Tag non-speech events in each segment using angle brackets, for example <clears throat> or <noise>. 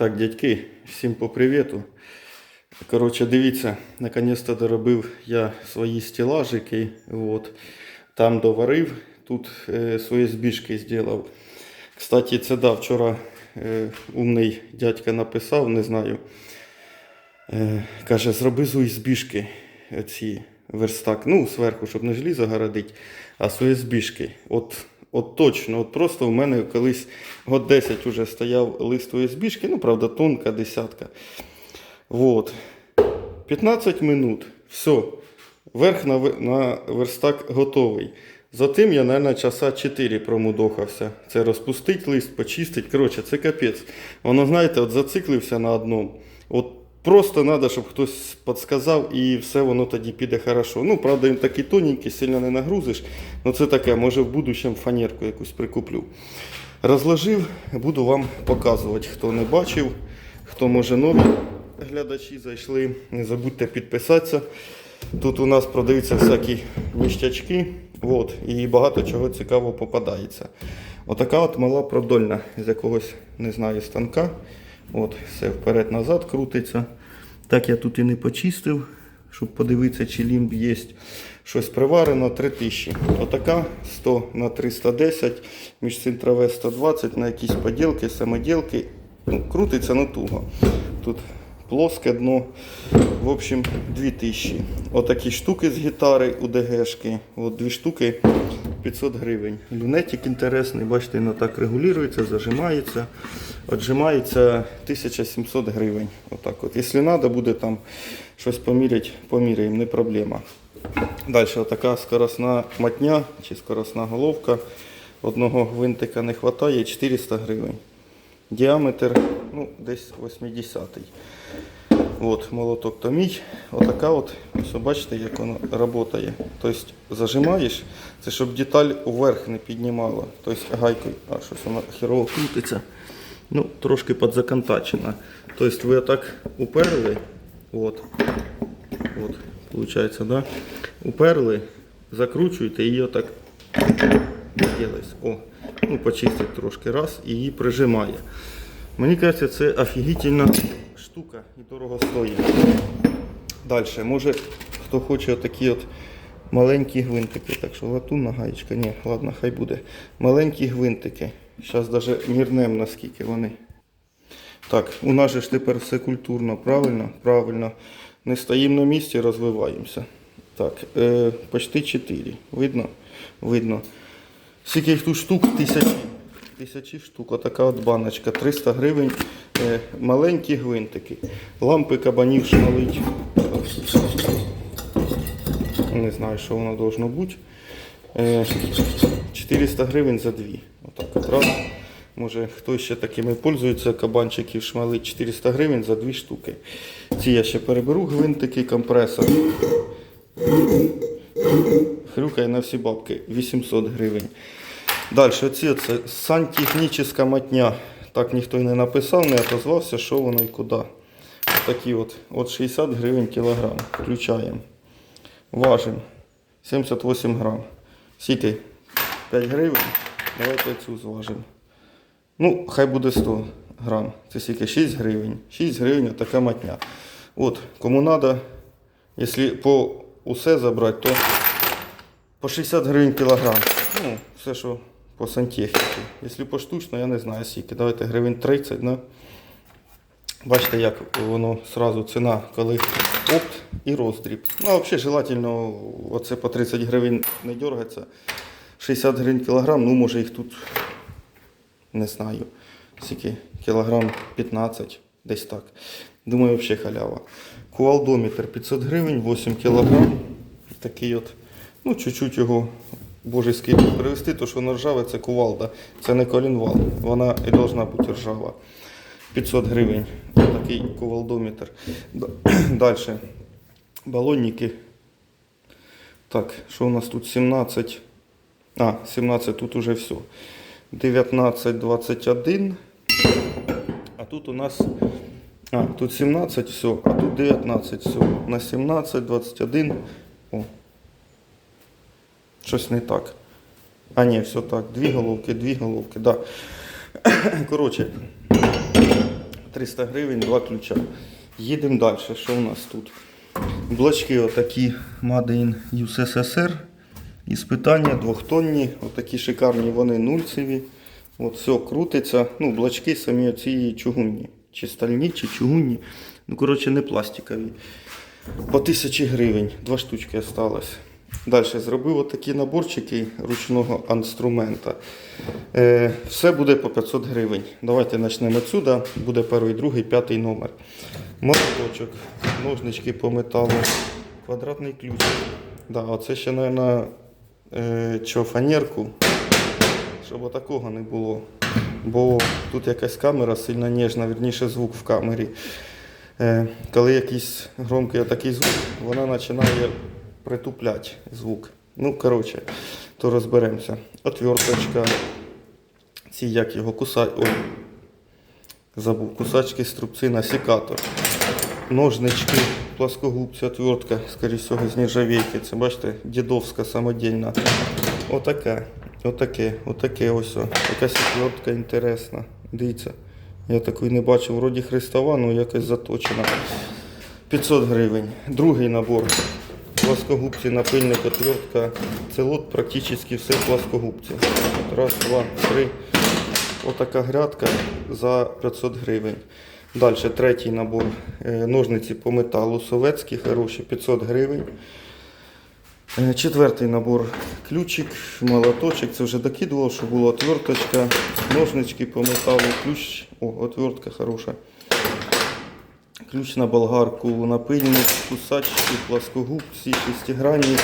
Так, дядьки, всім по привіту. Коротше, дивіться, наконець-то доробив я свої стелажики. От. Там доварив, тут е, свої збіжки зробив. Кстати, це да, вчора е, умний дядька написав, не знаю. Е, каже, зроби з збіжки ці верстак. Ну, зверху, щоб не желізо городить, а свої збіжки. От, от точно, от просто в мене колись год 10 уже стояв лист збіжки, ну, правда, тонка, десятка. Вот. 15 минут. Все. Верх на, на верстак готовий. Затим я, мабуть, часа 4 промудохався. Це розпустить лист, почистить. Коротше, це капець. Воно, знаєте, от зациклився на одному. От просто треба, щоб хтось підсказав, і все воно тоді піде хорошо. Ну, правда, він такий тоненький, сильно не нагрузиш. Ну це таке, може в будущем фанерку якусь прикуплю. Розложив, буду вам показувати, хто не бачив, хто може нові глядачі зайшли. Не забудьте підписатися. Тут у нас продаються всякі ніштячки, от, і багато чого цікавого попадається. Отака от мала продольна з якогось, не знаю, станка. От, все вперед-назад крутиться. Так я тут і не почистив, щоб подивитися, чи лімб є. Щось приварено 3000. Отака 100 на 310, між цим 120 на якісь поділки, самоділки. Ну, крутиться на туго. Тут плоске дно. В общем, 2000. Отакі штуки з гітари у ДГшки. От дві штуки 500 гривень. Люнетик інтересний, бачите, воно так регулюється, зажимається. Отжимається 1700 гривень. Отак от. Якщо треба буде там щось поміряти, поміряємо, не проблема. Далі отака скоросна матня чи скоросна головка. Одного гвинтика не вистачає, 400 гривень. Діаметр ну, десь 80-й. От, молоток то мій. Отака от, бачите, як воно працює. Тобто зажимаєш, це щоб деталь вверх не піднімала. Тобто гайкою, а щось воно херово крутиться. Ну, трошки підзаконтачена. Тобто ви отак уперли. От. От, получається, да? Уперли, закручуєте її отак. О, ну, почистить трошки раз і її прижимає. Мені кажеться, це офігітельна штука і дорого стоїть. Далі, може хто хоче такі от маленькі гвинтики. Так що латунна гаєчка, ні, ладно, хай буде. Маленькі гвинтики. Зараз навіть мірнем наскільки вони. Так, у нас же ж тепер все культурно, правильно? Правильно. Не стоїмо на місці, розвиваємося. Так, е, почти 4. Видно? Видно. Скільки тут штук? Тисячі. Тисячі штук. Отака от баночка. 300 гривень. Е, маленькі гвинтики. Лампи кабанів шмалить. Не знаю, що воно должно бути. Е, 400 гривень за дві. Отак от. Може хтось ще такими пользується, кабанчиків шмалить 400 гривень за дві штуки. Ці я ще переберу гвинтики, компресор. Хрюкає на всі бабки 800 гривень. Далі, оці це сантехнічна матня. Так ніхто й не написав, не отозвався, що воно і куди. Такі от, от 60 гривень кілограм. Включаємо. Важимо. 78 грам. Скільки? 5 гривень. Давайте цю зважимо. Ну, хай буде 100 грам. Це скільки? 6 гривень. 6 гривень така матня. От, кому треба, якщо по усе забрати, то по 60 гривень кілограм. Ну, все, що по сантехніці. Якщо поштучно, я не знаю скільки. Давайте гривень 30, да? Бачите, як воно сразу ціна, коли опт і роздріб. Ну, взагалі желательно оце по 30 гривень не дергаться. 60 гривень кілограм, ну може їх тут не знаю. Скільки кілограм 15, десь так. Думаю, взагалі халява. Кувалдометр 500 гривень, 8 кілограм. Такий от, ну, чуть-чуть його божеський привезти, то що воно ржаве, це кувалда. Це не колінвал. Вона і должна бути ржава. 500 гривень. Такий кувалдометр. <clears throat> Далі. Балонники. Так, що у нас тут 17? А, 17 тут уже все. 19, 21. А тут у нас. А, тут 17, все, а тут 19, все. На 17, 21. О. Щось не так. А, ні, все так. Дві головки, дві головки, да. <coughs> Коротше, 300 гривень, два ключа. Їдемо далі. Що у нас тут? Блочки отакі Made in USSR. Іспитання двохтонні, отакі шикарні вони нульцеві. От все крутиться. Ну, блочки самі оці чугунні. Чи стальні, чи чугунні. Ну, коротше, не пластикові. По тисячі гривень. Два штучки осталось. Далі зробив отакі наборчики ручного інструмента. Е, все буде по 500 гривень. Давайте почнемо відсюди. Буде перший, другий, п'ятий номер. Молоточок, ножнички по металу, квадратний ключ. Да, оце ще, мабуть, е, що, фанерку, щоб такого не було. Бо тут якась камера сильно ніжна, вірніше звук в камері. Е, коли якийсь громкий такий звук, вона починає притупляти звук. Ну, коротше, то розберемося. Отверточка. Ці як його кусать. Ой, забув. Кусачки, струбцина, секатор. Ножнички, плоскогубці, отвертка, скоріше всього, з нержавійки. Це бачите, дідовська самодільна. Отаке, отаке, отаке ось. Якась отвертка інтересна. Дивіться. Я такої не бачив, вроді хрестова, але якось заточена. 500 гривень. Другий набор. Плоскогубці, напильник, отвертка. Це лот практично все плоскогубці. Раз, два, три. Отака грядка за 500 гривень. Далі третій набор. Е, Ножниці по металу советські, хороші, 500 гривень. Е, Четвертий набор. Ключик, молоточок. Це вже докидував, що була отверточка, ножнички по металу, ключ. О, отвертка хороша. Ключ на болгарку, напильник, кусачки, плоскогубці, шестигранні,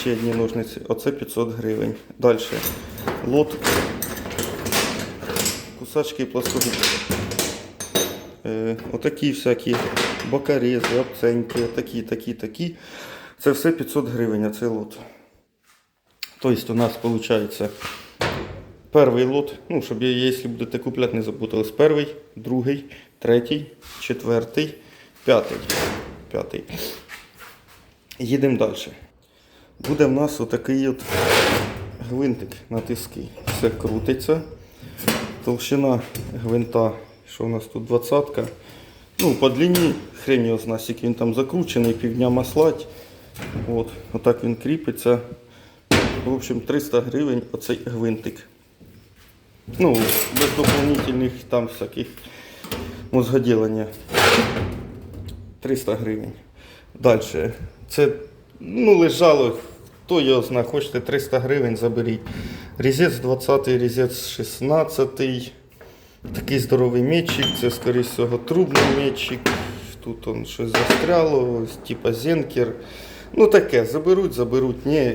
ще одні ножниці. Оце 500 гривень. Далі. Лот. Кусачки і плоскогубці. Е, отакі всякі бокарези, обценьки, такі, такі, такі. Це все 500 гривень, а це лот. Тобто у нас виходить перший лот, ну, щоб якщо будете купляти, не запутались. Перший, другий, третій, четвертий, п'ятий. п'ятий. Їдемо далі. Буде в нас отакий от гвинтик на тиски. Все крутиться. Толщина гвинта, що у нас тут двадцятка. Ну, по длині хрень його знає, скільки він там закручений, півдня маслать. От, отак він кріпиться. В общем, 300 гривень оцей гвинтик. Ну, без дополнительних там всяких мозгоділення. 300 гривень. Далі. Це ну, лежало, хто його знає, хочете 300 гривень заберіть. Різець 20, різець 16. Такий здоровий мечик, це, скоріше всього, трубний мечик. Тут он щось застряло, типа зенкер. Ну таке, заберуть, заберуть. Ні,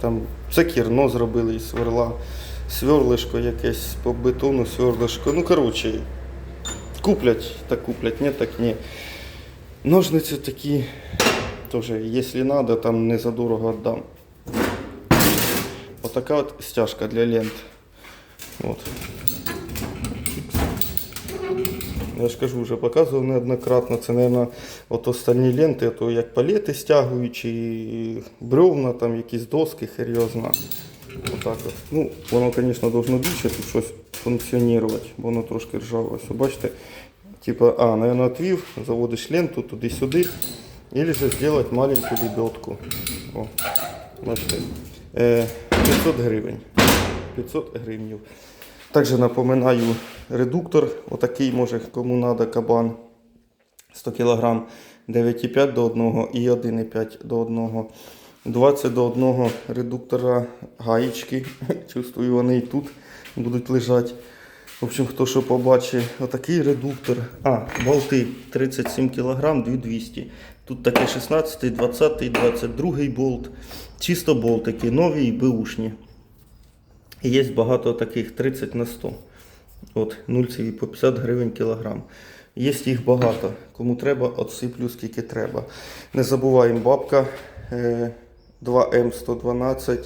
там це кірно зробили із сверла, сверлишко якесь по бетону, сверлишко. Ну, коротше, куплять, так куплять, ні, так ні. Ножниці такі, теж, якщо треба, там не задорого віддам. Отака от стяжка для лент. От. Я ж кажу, вже показував неоднократно. Це, мабуть, от остальні ленти, то як палети стягують, чи бревна, там якісь доски, зна. Отак от. Ну, воно, звісно, должно більше тут щось функціонувати, бо воно трошки ржаве. Ось, бачите, типа, а, наверное, отвів, заводиш ленту туди-сюди, или же зробити маленьку лебедку. О, бачите. Е, 500 гривень. 500 гривень. Також напоминаю редуктор, отакий може кому треба кабан 100 кг 9,5 до 1 і 1,5 до 1. 20 до 1 редуктора гаєчки. <laughs> Чувствую, вони і тут будуть лежати. В общем, хто що побачить, отакий редуктор. А, болти 37 кг 2200. Тут таке 16, 20, 22 болт. Чисто болтики, нові і беушні. І є багато таких 30 на 100. От, нульцеві по 50 гривень кілограм. Є їх багато. Кому треба, отсиплю скільки треба. Не забуваємо бабка е, 2М112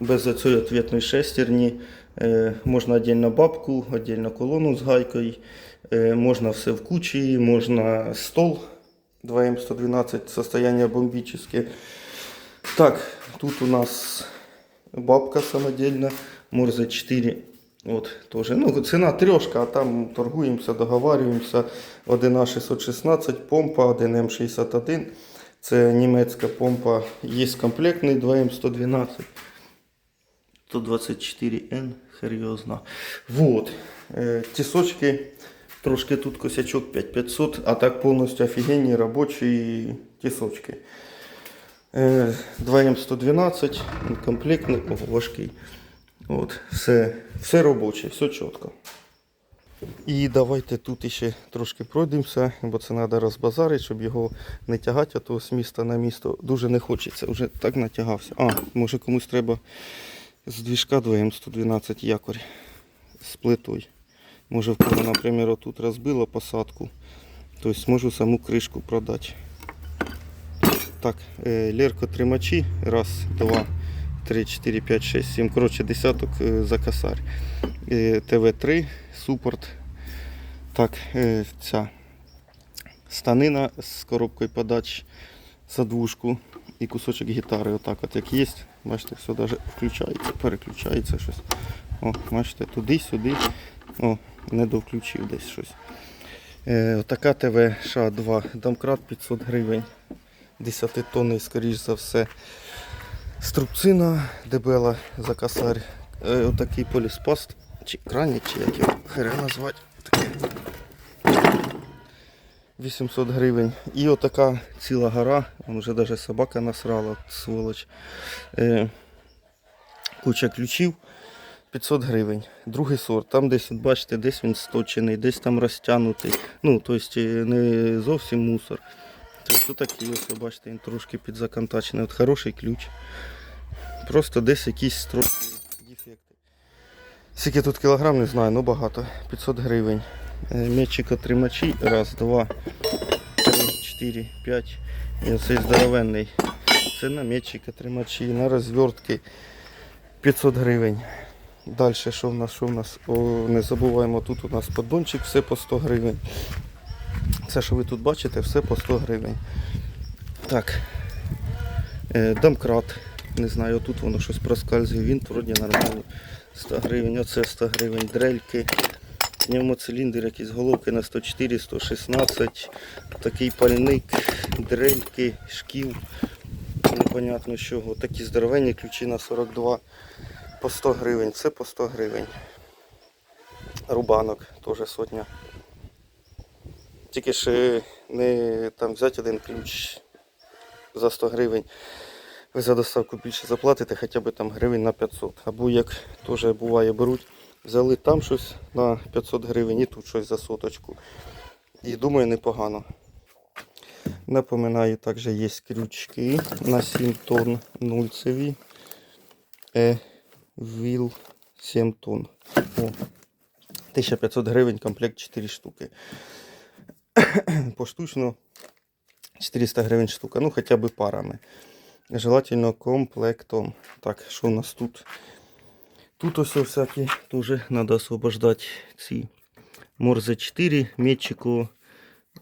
без цієї ответної шестерні. Е, можна віддільно бабку, віддільно колону з гайкою. Е, можна все в кучі, можна стол 2М112, состояние бомбическое. Так, тут у нас бабка самодельно, Морзе 4 От, теж. Ну, ціна трьошка, а там торгуємося, договарюємося. 1 616 помпа, 1 М61. Це німецька помпа. Є комплектний 2 М112. 124N, хер його зна. Вот. Е, тісочки, трошки тут косячок 5500, а так повністю офігенні робочі тісочки. Е, 2М112, комплектний, о, важкий. От, все, все робоче, все чітко. І давайте тут ще трошки пройдемося, бо це треба розбазарити, щоб його не тягати, а то з міста на місто дуже не хочеться. Вже так натягався. А, може комусь треба з двіжка 2М112 якорь з плитою. Може в кого, наприклад, отут розбило посадку, то зможу саму кришку продати. Так, е, лерко тримачі. Раз, два, три, чотири, п'ять, шесть, сім. Коротше, десяток е, за косарь. Е, ТВ3, супорт. Так, е, ця станина з коробкою подач за двушку і кусочок гітари. Отак от як є. Бачите, все даже включається, переключається щось. О, бачите, туди, сюди. О, не довключив десь щось. Е, така ТВ ША-2, домкрат 500 гривень. 10 тонний, скоріш за все. Струбцина дебела за косарь. Е, отакий поліспаст. Чи краник, чи як його хера назвати. Таке. 800 гривень. І отака ціла гора. Вон вже навіть собака насрала, сволоч. Е, куча ключів. 500 гривень. Другий сорт. Там десь, бачите, десь він сточений, десь там розтягнутий. Ну, тобто не зовсім мусор. Тобто такий ось, бачите, він трошки підзаконтачений. От хороший ключ. Просто десь якісь трошки. Скільки тут кілограм, не знаю, ну багато. 500 гривень. Е, М'ячик отримачі. Раз, два, три, чотири, п'ять. І оцей здоровенний. Це на м'ячик отримачі, на розвертки 500 гривень. Далі, що в нас? Що в нас? О, не забуваємо, тут у нас поддончик, все по 100 гривень. Все, що ви тут бачите, все по 100 гривень. Так. Е, домкрат. Не знаю, тут воно щось проскальзує. Він вроді нормально. 100 гривень, оце 100 гривень, дрельки. Пневмоциліндр, якісь головки на 104, 116. Такий пальник, дрельки, шків. Непонятно чого. Такі здоровенні ключі на 42 по 100 гривень. Все по 100 гривень. Рубанок теж сотня. Тільки ж не там взяти один ключ за 100 гривень. Ви за доставку більше заплатите, хоча б там гривень на 500. Або як теж буває, беруть, взяли там щось на 500 гривень і тут щось за соточку. І думаю, непогано. Напоминаю, також є крючки на 7 тонн нульцеві. Е, віл 7 тонн. О, 1500 гривень, комплект 4 штуки. Поштучно 400 гривень штука, ну хоча б парами. Желательно комплектом. Так, що у нас тут? Тут ось всякі теж треба освобождати ці Морзе 4, метчику,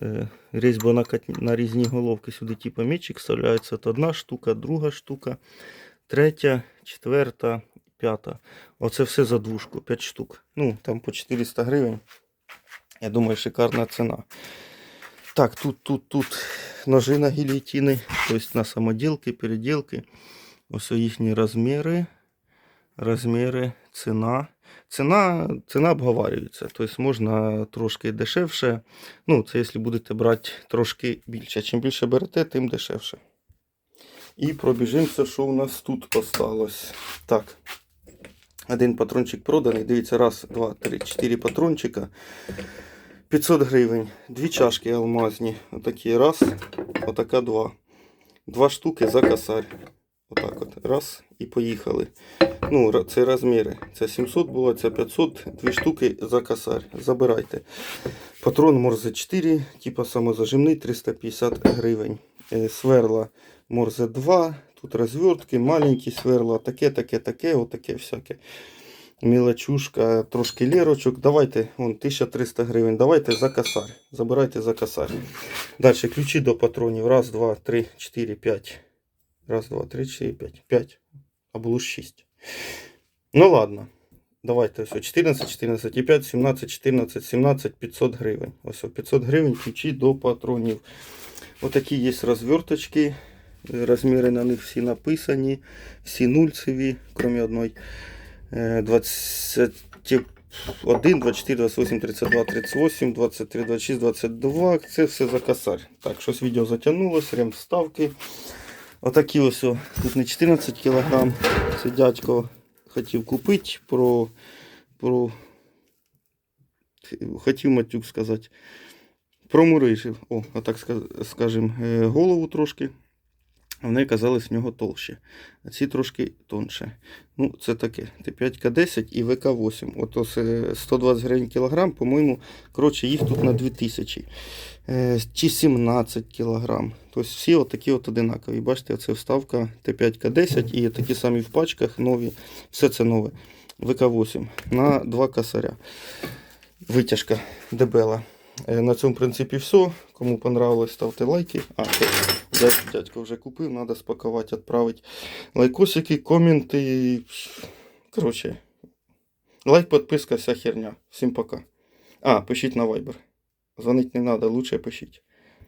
е, на, на різні головки. Сюди типу метчик вставляється. Це одна штука, друга штука, третя, четверта, п'ята. Оце все за двушку, 5 штук. Ну, там по 400 гривень. Я думаю, шикарна ціна. Так, тут, тут, тут ножи на гильотины, то есть на самоделки, переделки. Ось їхні розміри, розміри, ціна. Ціна, ціна обговорюється, тобто можна трошки дешевше. Ну, це якщо будете брати трошки більше. Чим більше берете, тим дешевше. І пробіжимося, що у нас тут осталось. Так. Один патрончик проданий. Дивіться, раз, два, три, чотири патрончика. 500 гривень. Дві чашки алмазні. Отакі раз, отака два. Два штуки за косарь. Отак от. Раз і поїхали. Ну, це розміри. Це 700 було, це 500. Дві штуки за косарь. Забирайте. Патрон Морзе 4, типа самозажимний 350 гривень. Е, Сверла Морзе 2. Тут розвертки, маленькі сверла, таке, таке, таке, отаке всяке. Мілочушка, трошки лірочок. Давайте, вон 1300 гривень. Давайте за косарь. Забирайте за косарь. Далі ключі до патронів. Раз, два, три, чотири, п'ять. Раз, два, три, чотири, п'ять. П'ять. А було шість. Ну ладно. Давайте ось 14, 14 і 5, 17, 14, 17, 500 гривень. Ось 500 гривень ключі до патронів. Отакі є розверточки. Розміри на них всі написані. Всі нульцеві, крім одної. Е, 21, 24, 28, 32, 38, 23, 26, 22. Це все за косарь. Так, щось відео затягнулося, рем вставки. Отакі ось, тут не 14 кг. Це дядько хотів купити про, про хотів матюк сказати. Промурижив, о, отак ска- скажем, е, голову трошки. Вони казались в нього толще. А ці трошки тонше. Ну, це таке. Т5К10 і ВК8. Ото 120 гривень кілограм, по-моєму, коротше, їх тут на 2000. Е, чи 17 кілограм. Тобто всі отакі от одинакові. Бачите, це вставка Т5К10 і такі самі в пачках нові. Все це нове. ВК8 на 2 косаря. Витяжка дебела. Е, На цьому, в принципі, все. Кому понравилось, ставте лайки. А, дядько вже купив, треба спакувати, відправити. Лайкосики, коменти. Коротше, лайк, підписка, вся херня. Всім пока. А, пишіть на Viber. Дзвонити не треба, лучше пишіть.